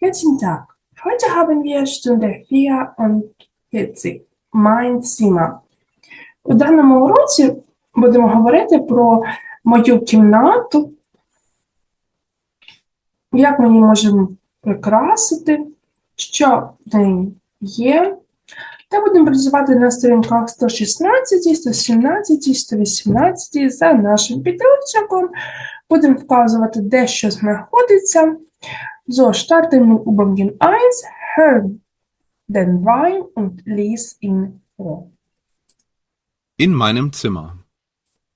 Guten Tag. Heute haben wir Stunde 44. Mein Zimmer. У даному уроці будемо говорити про мою кімнату, як ми її можемо прикрасити, що в неї є. Та будемо працювати на сторінках 116, 117, 118 за нашим підручником. Будемо вказувати, де що знаходиться. So, starten mit Übungen 1. Hören den Wein und lies ihn vor. In meinem Zimmer.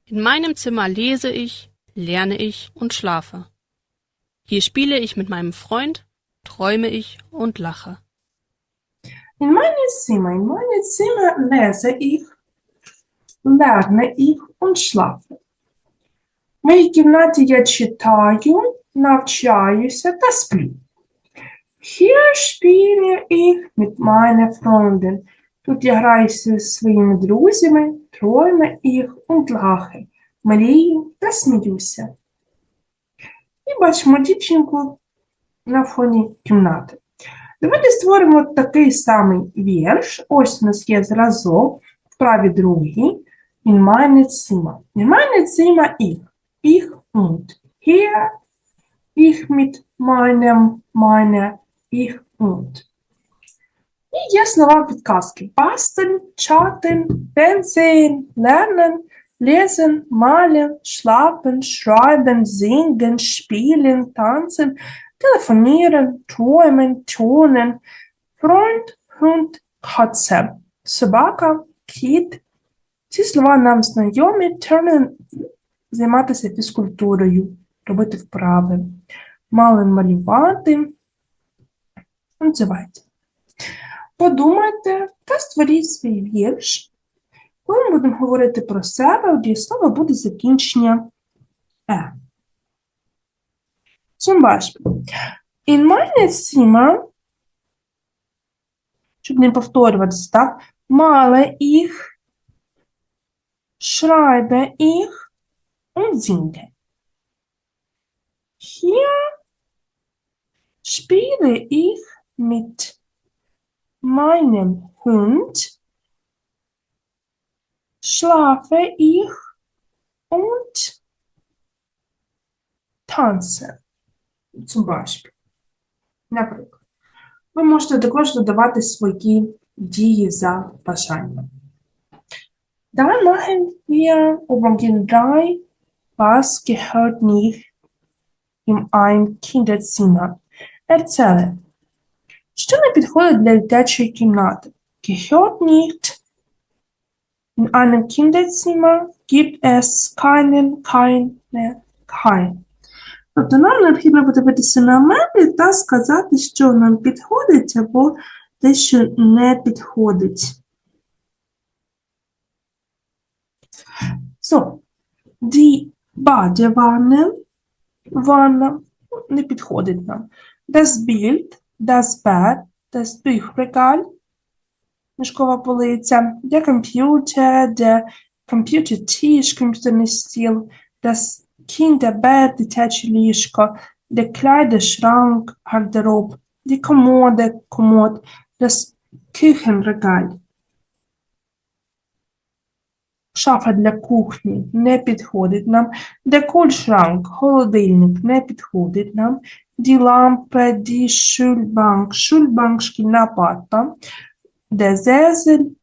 In meinem Zimmer lese ich, lerne ich und schlafe. Hier spiele ich mit meinem Freund, träume ich und lache. In meinem Zimmer, in meinem Zimmer lese ich, lerne ich und schlafe. В моїй кімнаті я читаю, навчаюся та сплю. Hier spiele ich mit meinen Freunden. Тут я граюся зі своїми друзями, träume ich und lache. Мрію та сміюся. І бачимо дівчинку на фоні кімнати. Давайте створимо такий самий вірш. Ось у нас є зразок, в праві другий. In meine Zimmer. In meine Zimmer ich. Ich und. Hier ich mit meinem, meine, ich und. І є слова підказки. Basteln, chatten, fernsehen, lernen, lesen, malen, schlafen, schreiben, singen, spielen, tanzen, telefonieren, träumen, turnen, Freund, Hund, Katze, собака, кіт. Ці слова нам знайомі, turnen – займатися фізкультурою, робити вправи. Малин малювати. Називайте. Подумайте та створіть свій вірш. Коли ми будемо говорити про себе, у буде закінчення е. Zum Beispiel. In meine Zimmer, щоб не повторюватися, так? Male ich, schreibe ich und singe. Hier spiele ich mit meinem Hund, schlafe ich und tanze. Zum Beispiel. Наприклад. Ви можете також додавати свої дії за бажанням. Dann machen wir Übungen 3. Was gehört nicht in ein Kinderzimmer? Erzähle. Що не підходить для дитячої кімнати? Gehört nicht in einem Kinderzimmer gibt es keinen, keine, kein. Тобто нам необхідно подивитися на меблі та сказати, що нам підходить або те, що не підходить. So, die Badewanne, ванна не підходить нам. Das Bild, das Bett, das Bücherregal, мішкова полиця, der Computer, der Computertisch, комп'ютерний стіл, das Kinderbett, дитяче ліжко, der Kleiderschrank, гардероб, die Kommode, комод, das Küchenregal. Шафа для кухні не підходить нам. Der Kühlschrank, холодильник не підходить нам. Die Lampe, die Schulbank, Schulbank, шкільна парта. Der Sessel,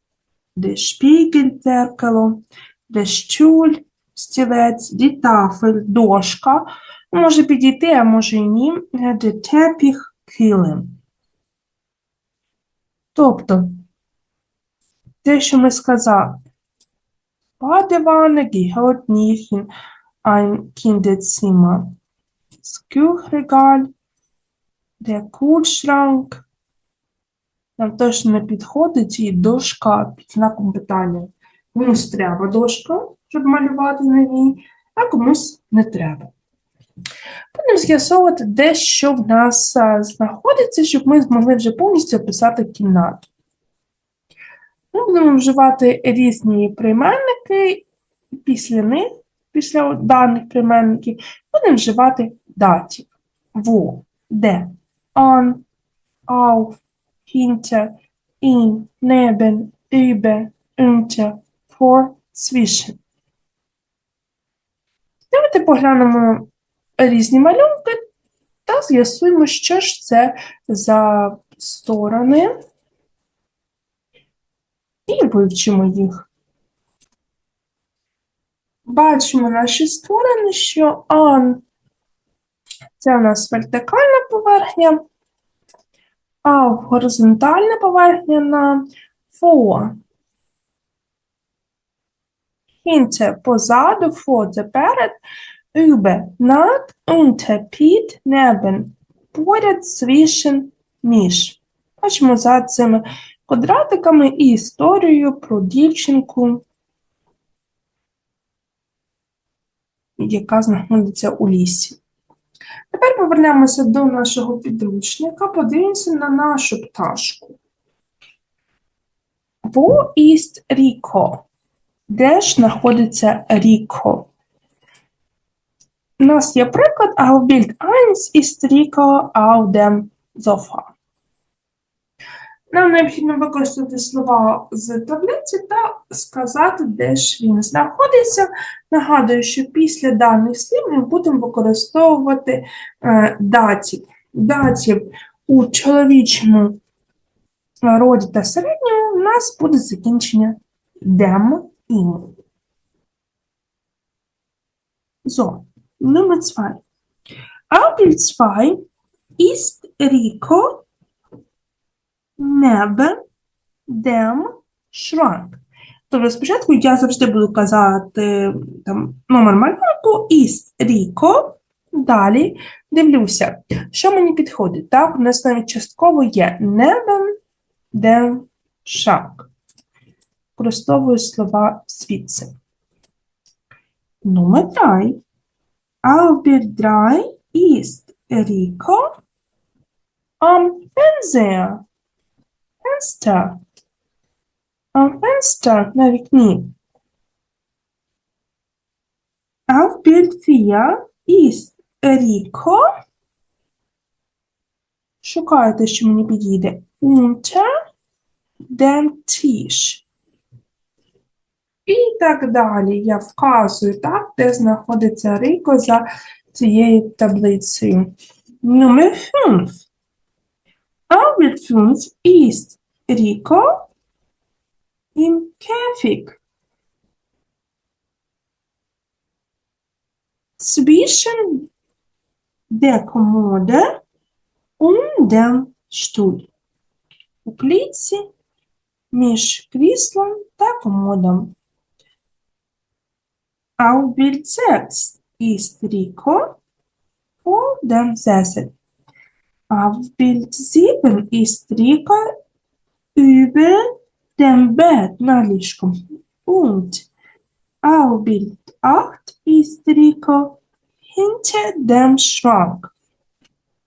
der Spiegel, дзеркало. Der Stuhl, стілець, die Tafel, дошка. Може підійти, а може і ні. Der Teppich, килим. Тобто, те, що ми сказали, Badewanne gehört nicht in ein Kinderzimmer. Das Kühlregal, der Kühlschrank. Нам точно не підходить і дошка під знаком питання. Комусь треба дошка, щоб малювати на ній, а комусь не треба. Будемо з'ясовувати, де що в нас знаходиться, щоб ми змогли вже повністю описати кімнату. Ми будемо вживати різні прийменники, після них, після даних прийменників, будемо вживати датів. Во, де, ан, auf, hinter, in, neben, über, unter, vor, zwischen. Давайте поглянемо різні малюнки та з'ясуємо, що ж це за сторони, і вивчимо їх. Бачимо наші сторони, що ан це у нас вертикальна поверхня, а горизонтальна поверхня на фо. Hinter позаду, фо це перед, über над, unter під, neben поряд, zwischen між. Бачимо за цими квадратиками і історію про дівчинку, яка знаходиться у лісі. Тепер повернемося до нашого підручника, подивимося на нашу пташку. Wo ist Rico? Де ж знаходиться Ріко? У нас є приклад Bild 1 ist Rico auf dem Sofa. Нам необхідно використати слова з таблиці та сказати, де ж він знаходиться. Нагадую, що після даних слів ми будемо використовувати е, датів. Датів у чоловічому роді та середньому у нас буде закінчення dem ihm. So, Nummer zwei. Auf 2 ist Rico neben dem Schrank. Тобто спочатку я завжди буду казати там, номер малюнку ist Rico. Далі дивлюся, що мені підходить. Так, у нас навіть частково є neben dem Schrank. Використовую слова звідси. 3. Auf Bild 3 ist Rico am Fernseher. Fenster. Am Fenster на вікні. Auf Bild 4 ist Rico. Шукайте, що мені підійде. Unter dem Tisch. І так далі. Я вказую так, де знаходиться Ріко за цією таблицею. Номер 5. Auf Bild 5 ist Rico im Käfig. Zwischen der Kommode und dem Stuhl. У клітці між кріслом та комодом. Auf 6 ist Rico vor dem Sessel. Auf Bild 7 ist Rico über dem Bett на ліжком. Und auf Bild 8 ist Rico hinter dem Schrank.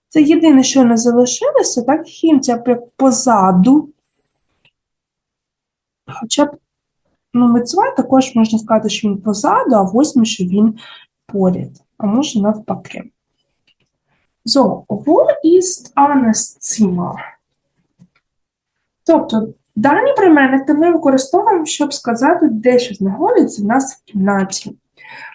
Це єдине, що не залишилося, так, hinter позаду. Хоча б номер 2 також можна сказати, що він позаду, а восьмий, що він поряд. А може навпаки. So, wo ist Annes Zimmer? Тобто, дані прийменники ми використовуємо, щоб сказати, де що знаходиться в нас в кімнаті.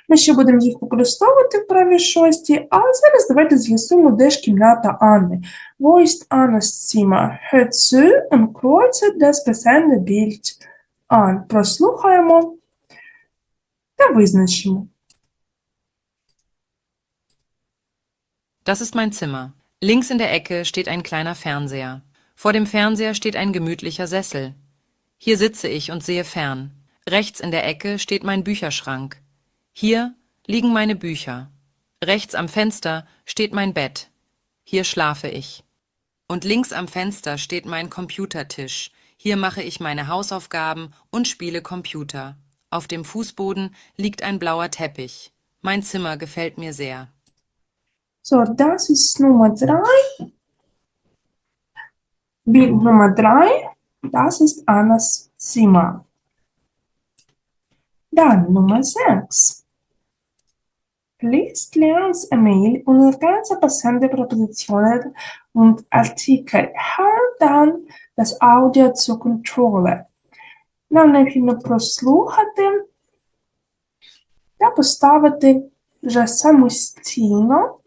Ми ще будемо їх використовувати в правій шості, а зараз давайте з'ясуємо, де ж кімната Анни. Wo ist Annes Zimmer? Hört zu und kreuze das passende Bild an. Прослухаємо та визначимо. Das ist mein Zimmer. Links in der Ecke steht ein kleiner Fernseher. Vor dem Fernseher steht ein gemütlicher Sessel. Hier sitze ich und sehe fern. Rechts in der Ecke steht mein Bücherschrank. Hier liegen meine Bücher. Rechts am Fenster steht mein Bett. Hier schlafe ich. Und links am Fenster steht mein Computertisch. Hier mache ich meine Hausaufgaben und spiele Computer. Auf dem Fußboden liegt ein blauer Teppich. Mein Zimmer gefällt mir sehr. So, das ist Nummer 3. Bild Nummer 3. Das ist Annas Zimmer. Dann Nummer 6. Liest Leons E-Mail und ergänze passende Präpositionen und Artikel. Hör dann das Audio zur Kontrolle. Нам необхідно прослухати та поставити вже самостійно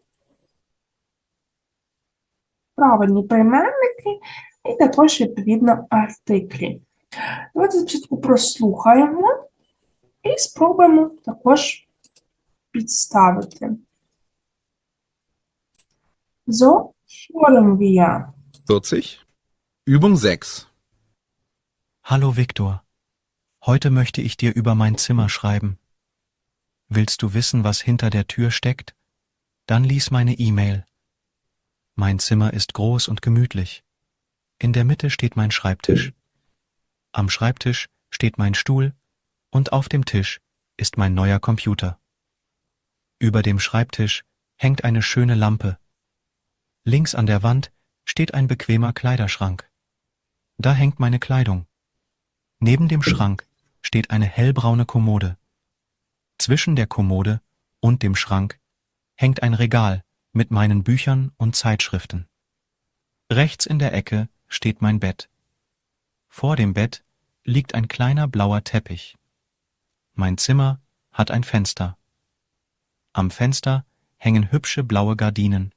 правильні прийменники і також відповідно артиклі. Давайте спочатку прослухаємо і спробуємо також підставити. So hören wir. 40. Übung 6. Hallo Viktor. Heute möchte ich dir über mein Zimmer schreiben. Willst du wissen, was hinter der Tür steckt? Dann lies meine E-Mail. Mein Zimmer ist groß und gemütlich. In der Mitte steht mein Schreibtisch. Am Schreibtisch steht mein Stuhl und auf dem Tisch ist mein neuer Computer. Über dem Schreibtisch hängt eine schöne Lampe. Links an der Wand steht ein bequemer Kleiderschrank. Da hängt meine Kleidung. Neben dem Schrank steht eine hellbraune Kommode. Zwischen der Kommode und dem Schrank hängt ein Regal mit meinen Büchern und Zeitschriften. Rechts in der Ecke steht mein Bett. Vor dem Bett liegt ein kleiner blauer Teppich. Mein Zimmer hat ein Fenster. Am Fenster hängen hübsche blaue Gardinen.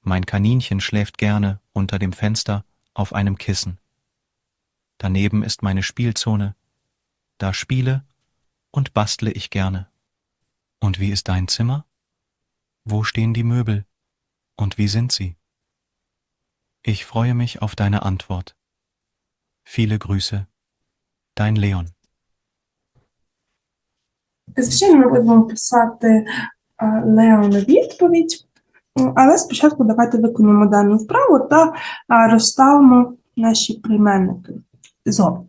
Mein Kaninchen schläft gerne unter dem Fenster auf einem Kissen. Daneben ist meine Spielzone. Da spiele und bastle ich gerne. Und wie ist dein Zimmer? Wo stehen die Möbel? Und wie sind sie? Ich freue mich auf deine Antwort. Viele Grüße. Dein Leon. Звичайно, ми будемо писати а, Леону відповідь, М, але спочатку давайте виконуємо дану вправу та а, розставимо наші прийменники. So.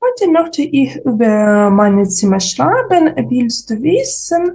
Heute möchte ich über meine Zimmer schreiben. Willst du wissen,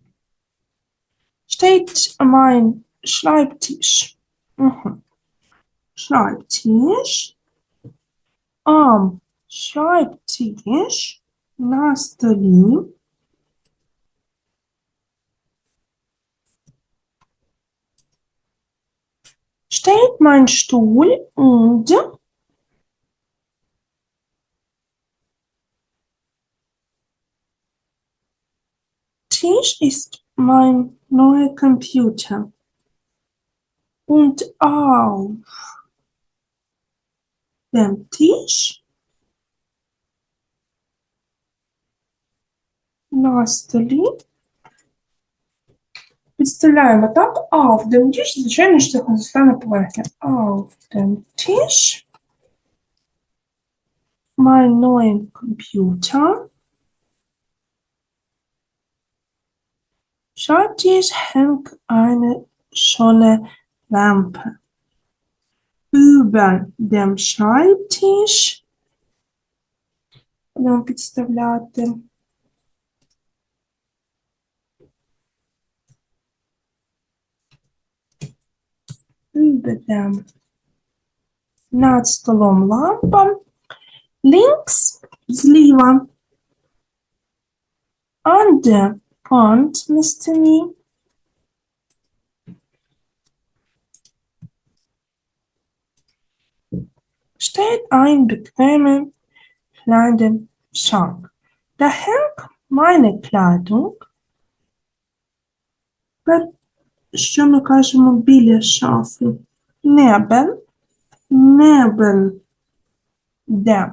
steht mein Schreibtisch. Mhm. Schreibtisch. Am Schreibtisch nast steht mein Stuhl und Tisch ist mein neuer Computer. Und auf dem Tisch на столі. Підставляємо так, auf dem Tisch, звичайно, що це консистентна поверхня. Auf dem Tisch mein neuen Computer. Schreibtisch hängt eine schöne Lampe. Über dem Schreibtisch будемо підставляти. über dem над столом лампа. Links зліва an der Wand на стіні steht ein bequemer kleiner Schrank. Da hängt meine Kleidung. Що ми кажемо біля шафи? Небен. Небен. Де?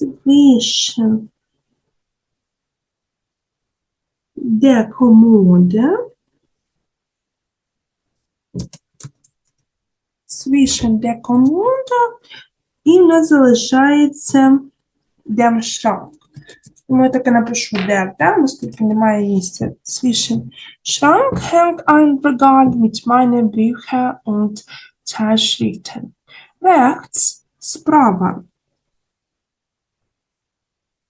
Zwischen der Kommode zwischen der Kommode і в нас залишається dem Schrank. Тому я таки напишу der, да, оскільки немає місця. Zwischen Schrank hängt ein Regal mit meinen Büchern und Zeitschriften. Rechts справа.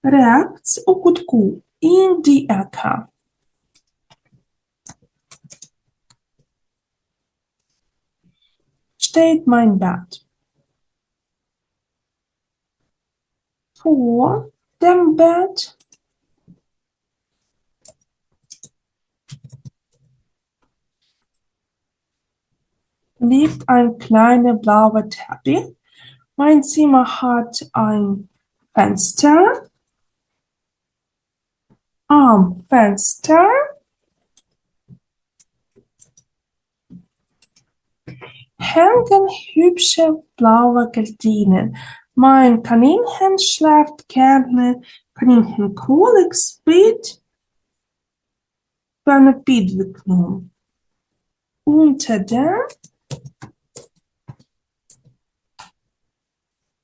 rechts o kutku in die Ecke. Steht mein Bett. Vor dem Bett liegt ein kleiner blauer Teppich. Mein Zimmer hat ein Fenster am Fenster. Hängen hübsche blaue Gardinen. Mein Kaninchen schläft gerne. Kaninchenkugel spielt bei einer Bildwicklung. Unter der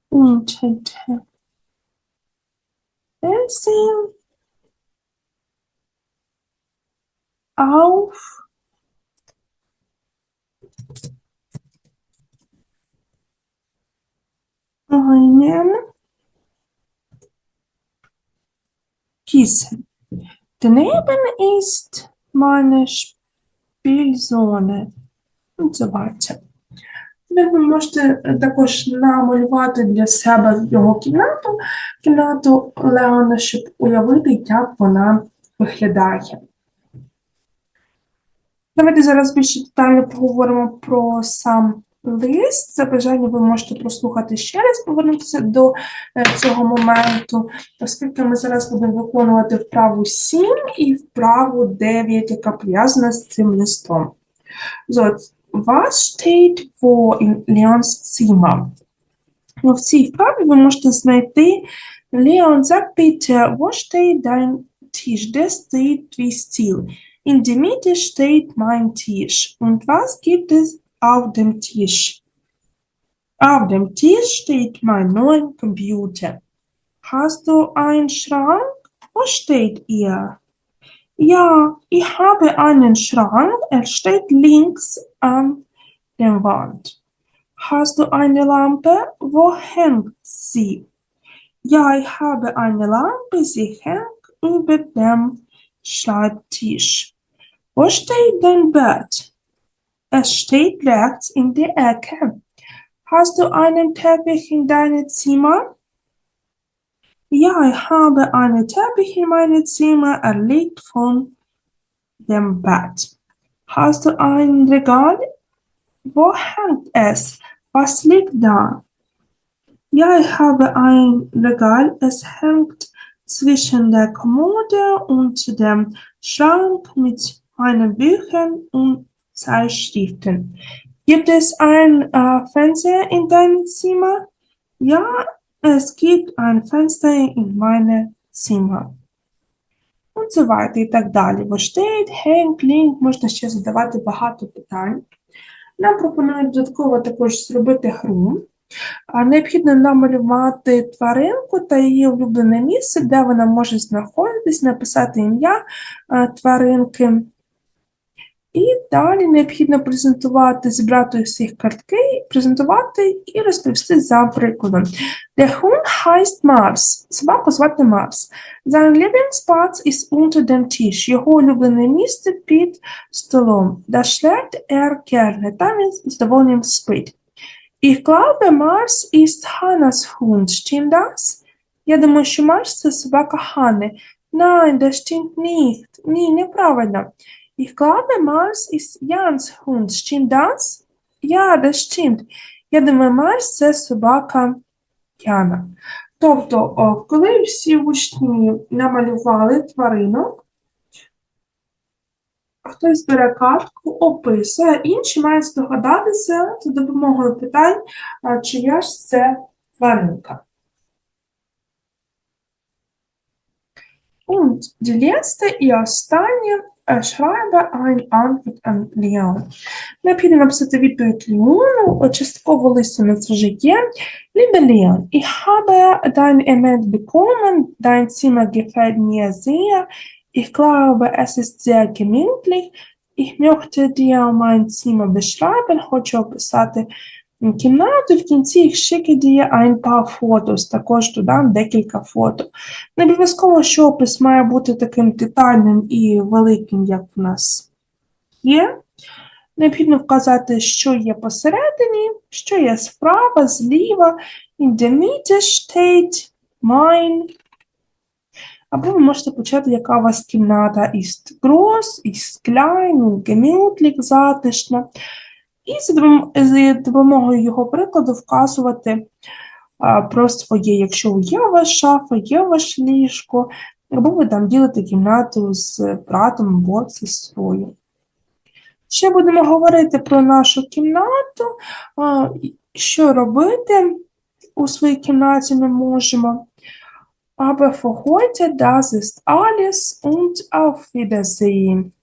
unter der Essen auf einen Kissen. Daneben ist meine Spielzone und so weiter. Ви можете також намалювати для себе його кімнату, кімнату Леона, щоб уявити, як вона виглядає. Давайте зараз більше детально поговоримо про сам лист. За бажанням ви можете прослухати ще раз, повернутися до е, цього моменту, оскільки ми зараз будемо виконувати вправу 7 і вправу 9, яка пов'язана з цим листом. So, was steht vor in Leons Zimmer? Ну, в цій вправі ви можете знайти Leon, sag bitte, wo steht dein Tisch? Der steht wie still. In der Mitte steht mein Tisch. Und was gibt es auf dem Tisch? Auf dem Tisch steht mein neuer Computer. Hast du einen Schrank? Wo steht ihr? Ja, ich habe einen Schrank. Er steht links an der Wand. Hast du eine Lampe? Wo hängt sie? Ja, ich habe eine Lampe. Sie hängt über dem Schreibtisch. Wo steht dein Bett? Es steht rechts in der Ecke. Hast du einen Teppich in deinem Zimmer? Ja, ich habe einen Teppich in meinem Zimmer. Er liegt von dem Bett. Hast du ein Regal? Wo hängt es? Was liegt da? Ja, ich habe ein Regal. Es hängt zwischen der Kommode und dem Schrank mit meinen Büchern und Zeitschriften. Gibt es ein äh, Fenster in deinem Zimmer? Ja, es gibt ein Fenster in meinem Zimmer. Und so weiter і так далі. Бо steht, hängt, link, можна ще задавати багато питань. Нам пропонують додатково також зробити гру. Необхідно намалювати тваринку та її улюблене місце, де вона може знаходитись, написати ім'я тваринки. І далі необхідно презентувати, зібрати всіх картки, презентувати і розповісти за прикладом. Der Hund heißt Mars. Собаку звати Марс. Sein Lieblingsplatz ist unter dem Tisch. Його улюблене місце під столом. Da schläft er gerne. Там він з задоволенням спить. Ich glaube, Mars ist Hannas Hund. Stimmt das? Я думаю, що Марс – це собака Хани. Nein, das stimmt nicht. Ні, неправильно. Ich glaube, Mars ist Jans Hund. Stimmt das? Ja, das stimmt. Я думаю, Марс це собака Яна. Тобто, о, коли всі учні намалювали тваринок, хтось бере картку, описує, інші мають здогадатися за допомогою питань, чия ж це тваринка. Und die letzte і останнє е, schreibe ein Antwort an Leon. Необхідно написати відповідь Леону, частково листу на це вже є. Liebe Leon, ich habe dein E-Mail bekommen, dein Zimmer gefällt mir sehr. Ich glaube, es ist sehr gemütlich. Ich möchte dir mein Zimmer beschreiben, хочу описати кімнату, в кінці їх schicke dir ein paar Fotos, також додам декілька фото. Не обов'язково, що опис має бути таким детальним і великим, як в нас є. Необхідно вказати, що є посередині, що є справа, зліва. In der Mitte steht mein. Або ви можете почати, яка у вас кімната ist groß, ist klein, gemütlich, затишна. І за допомогою його прикладу вказувати про своє, якщо є у вас шафа, є вас ліжко, або ви там ділите кімнату з братом або сестрою. Ще будемо говорити про нашу кімнату, що робити у своїй кімнаті ми можемо. Aber für heute, das ist alles und auf Wiedersehen.